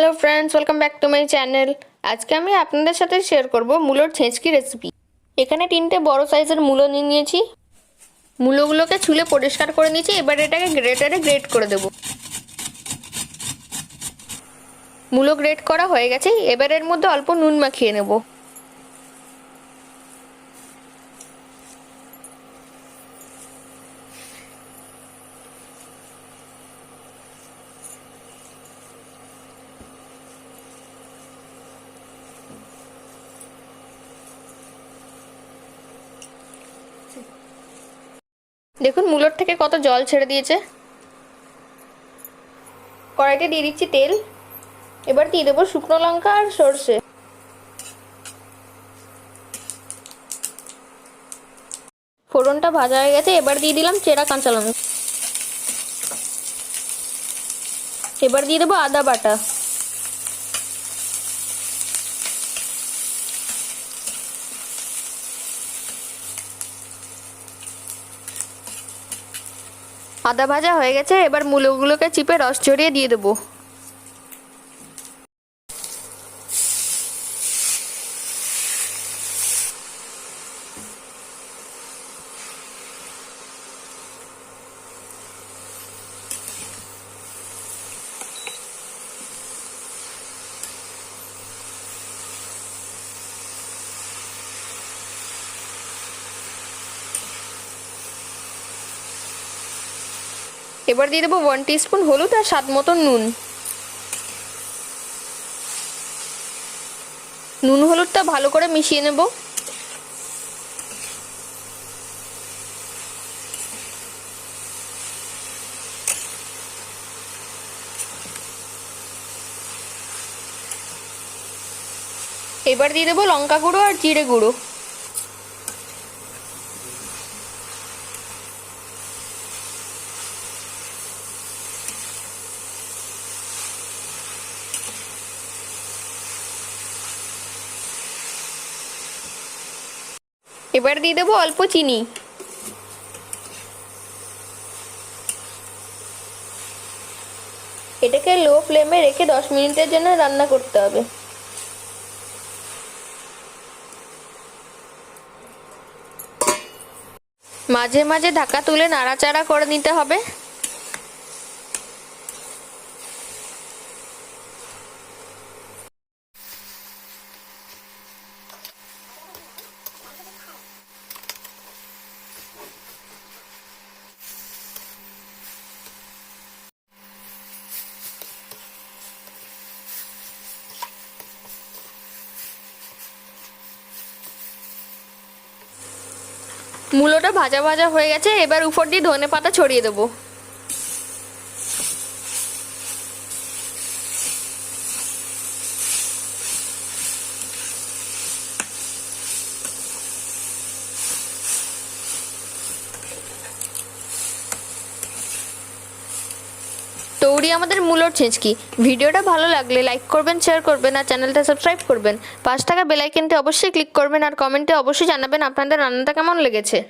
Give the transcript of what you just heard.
Hello friends welcome back to my channel আজকে আমি আপনাদের সাথে শেয়ার করব মূলোর ছেঁচকি রেসিপি এখানে তিনটে বড় সাইজের মূলো নিয়ে নিয়েছি। মূলোগুলোকে ছুলে পরিষ্কার করে নিয়েছি, এবার এটাকে গ্রেটারে গ্রেট করে দেব। মূলো গ্রেট করা হয়ে গেছে, এবার এর মধ্যে অল্প নুন মাখিয়ে নেব। দেখুন, মূলোর থেকে কত জল ছেড়ে দিয়েছে। কড়াইতে দিয়ে দিচ্ছি তেল। এবার দিয়ে দেবো শুকনো লঙ্কা আর সর্ষে। ফোড়নটা ভাজা হয়ে গেছে, এবার দিয়ে দিলাম চেরা কাঁচা লঙ্কা। এবার দিয়ে দেবো আদা বাটা। আদা ভাজা হয়ে গেছে এবার মূলগুলোকে চিপে রস ছড়িয়ে দিয়ে দেবো। এবার দিয়ে দেবো ওয়ান টিস্পুন হলুদ আর স্বাদ মতো নুন। নুন হলুদটা ভালো করে মিশিয়ে নেব। এবার দিয়ে দেবো লঙ্কা গুঁড়ো আর জিরে গুঁড়ো। এবার দিয়ে দেবো অল্প চিনি। এটাকে লো ফ্লেমে রেখে দশ মিনিটের জন্য রান্না করতে হবে। মাঝে মাঝে ঢাকা তুলে নাড়াচাড়া করে নিতে হবে। মূলোটা ভাজা ভাজা হয়ে গেছে এবার উপর দিয়ে ধনে পাতা ছড়িয়ে দেবো। তৈরি আমাদের মূলর ছেঁচকি ভিডিওটা ভালো লাগলে লাইক করবেন শেয়ার করবেন আর চ্যানেলটা সাবস্ক্রাইব করবেন। পাঁচ টাকা বেলাইকেনটি অবশ্যই ক্লিক করবেন আর কমেন্টে অবশ্যই জানাবেন আপনাদের রান্নাটা কেমন লেগেছে।